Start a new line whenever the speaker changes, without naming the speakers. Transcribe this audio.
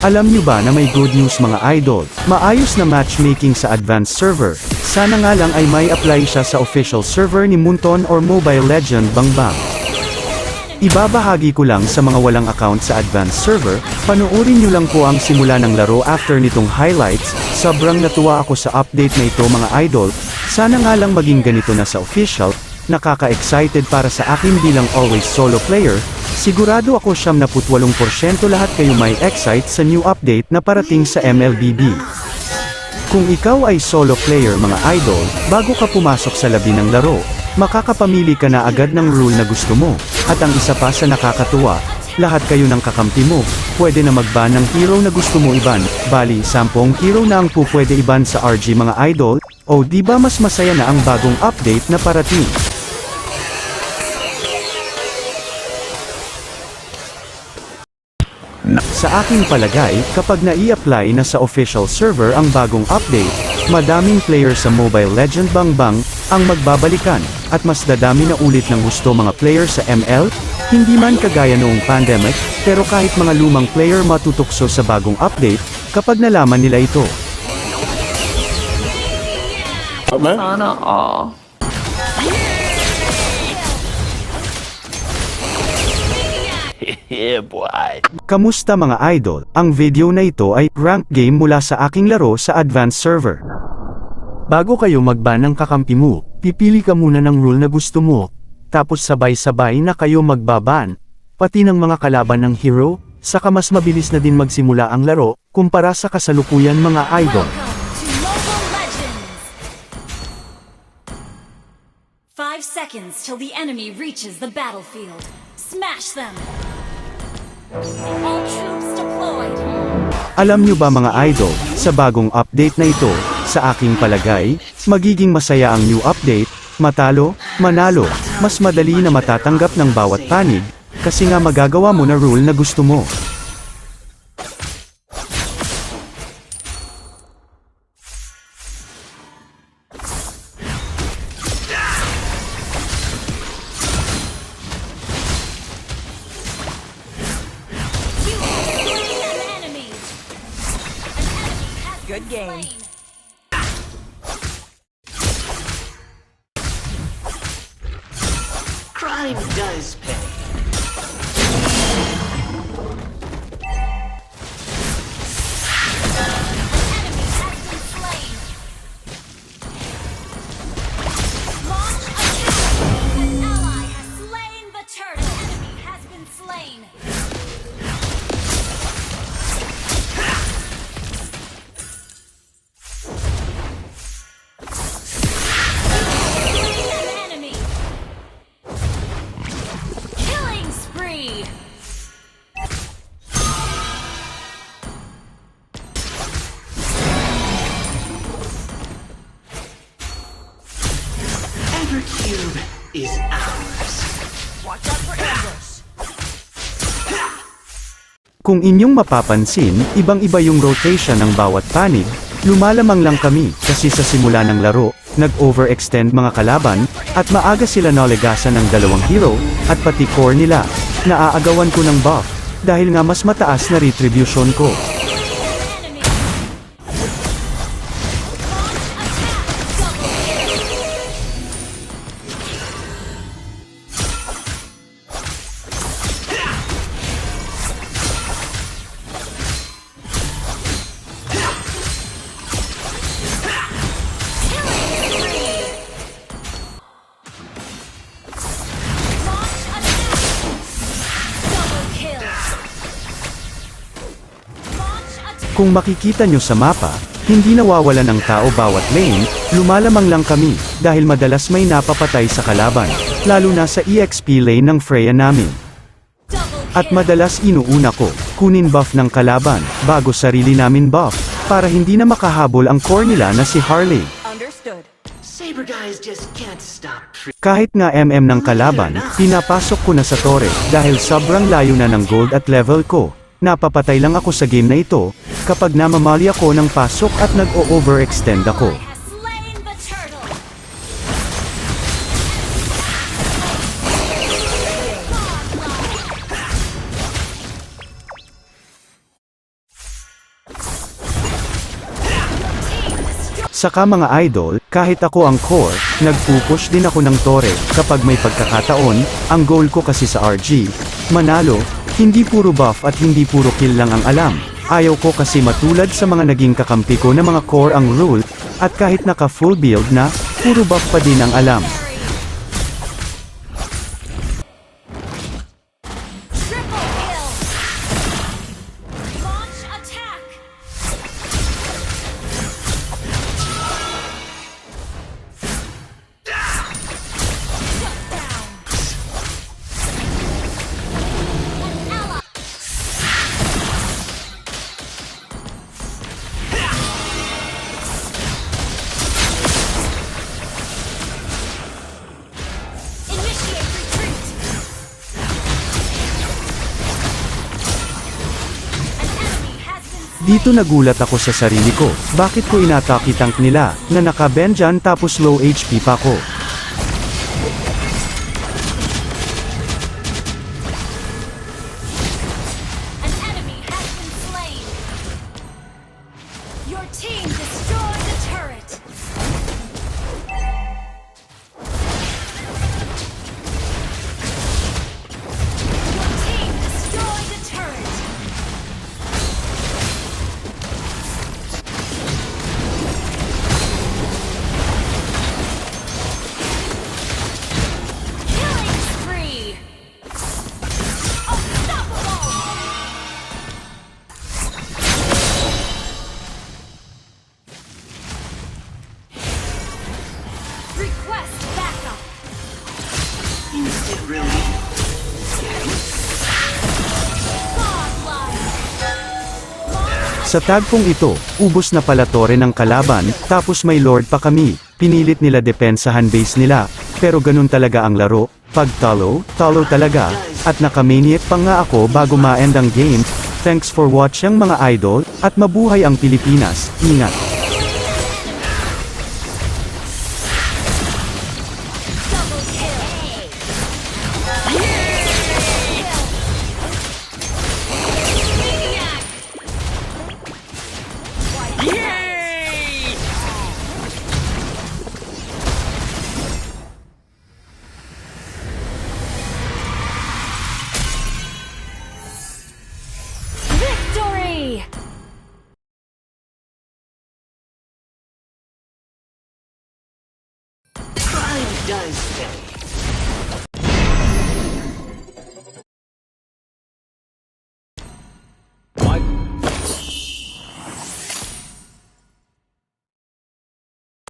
Alam niyo ba na may good news mga idol? Maayos na matchmaking sa advanced server. Sana nga lang ay may apply siya sa official server ni Munton or Mobile Legend Bangbang. Ibabahagi ko lang sa mga walang account sa advanced server, panoorin nyo lang po ang simula ng laro after nitong highlights, sobrang natuwa ako sa update na ito mga idol, sana nga lang maging ganito na sa official, nakaka-excited para sa akin bilang always solo player, sigurado ako siyam na 78% lahat kayo may excite sa new update na parating sa MLBB. Kung ikaw ay solo player mga idol, bago ka pumasok sa labi ng laro, makakapamili ka na agad ng rule na gusto mo, at ang isa pa sa nakakatuwa, lahat kayo ng kakampi mo, pwede na magban ng hero na gusto mo iban, bali, sampung hero na ang pupwede iban sa RG mga idol, o di ba mas masaya na ang bagong update na parating. Sa aking palagay, kapag nai-apply na sa official server ang bagong update, madaming player sa Mobile Legend Bangbang ang magbabalikan, at mas dadami na ulit ng gusto mga player sa ML, hindi man kagaya noong pandemic, pero kahit mga lumang player matutukso sa bagong update, kapag nalaman nila ito.
Sana all.
Yeah, boy.
Kamusta mga idol? Ang video na ito ay rank game mula sa aking laro sa advanced server. Bago kayo magban ng kakampi mo, pipili ka muna ng rule na gusto mo, tapos sabay-sabay na kayo magbaban, pati ng mga kalaban ng hero, saka mas mabilis na din magsimula ang laro, kumpara sa kasalukuyan mga idol.
Five seconds till the enemy reaches the battlefield. Smash them!
Alam nyo ba mga idol, sa bagong update na ito, sa aking palagay, magiging masaya ang new update, matalo, manalo, mas madali na matatanggap ng bawat panig, kasi nga magagawa mo na rule na gusto mo.
Good game.
Crime does pay. Is ours.
Kung inyong mapapansin, ibang-iba yung rotation ng bawat panig, lumalamang lang kami, kasi sa simula ng laro, nag-overextend mga kalaban, at maaga sila nalegasan ng dalawang hero, at pati core nila, naaagawan ko ng buff, dahil nga mas mataas na retribution ko. Kung makikita nyo sa mapa, hindi nawawala ng tao bawat lane, lumalamang lang kami, dahil madalas may napapatay sa kalaban, lalo na sa EXP lane ng Freya namin. At madalas inuuna ko, kunin buff ng kalaban, bago sarili namin buff, para hindi na makahabol ang core nila na si Harley. Kahit nga MM ng kalaban, pinapasok ko na sa torre, dahil sobrang layo na ng gold at level ko napapatay lang ako sa game na ito, kapag namamali ako ng pasok at nag-overextend ako. Saka mga idol, kahit ako ang core, nagpupush din ako ng tore, kapag may pagkakataon, ang goal ko kasi sa RG, manalo, hindi puro buff at hindi puro kill lang ang alam. Ayaw ko kasi matulad sa mga naging kakampi ko na mga core ang rule, at kahit naka full build na, puro buff pa din ang alam. Dito nagulat ako sa sarili ko, bakit ko inatake tank nila, na naka-Benjan tapos low HP pa ko.
Godlike. Launch
Sa tagpong ito, ubos na pala tore ng kalaban, tapos may lord pa kami. Pinilit nila depensahan base nila, pero ganun talaga ang laro. Pag talo, talo talaga, at nakamaniac pa nga ako bago ma-end ang game. Thanks for watching mga idol, at mabuhay ang Pilipinas. Ingat!
does,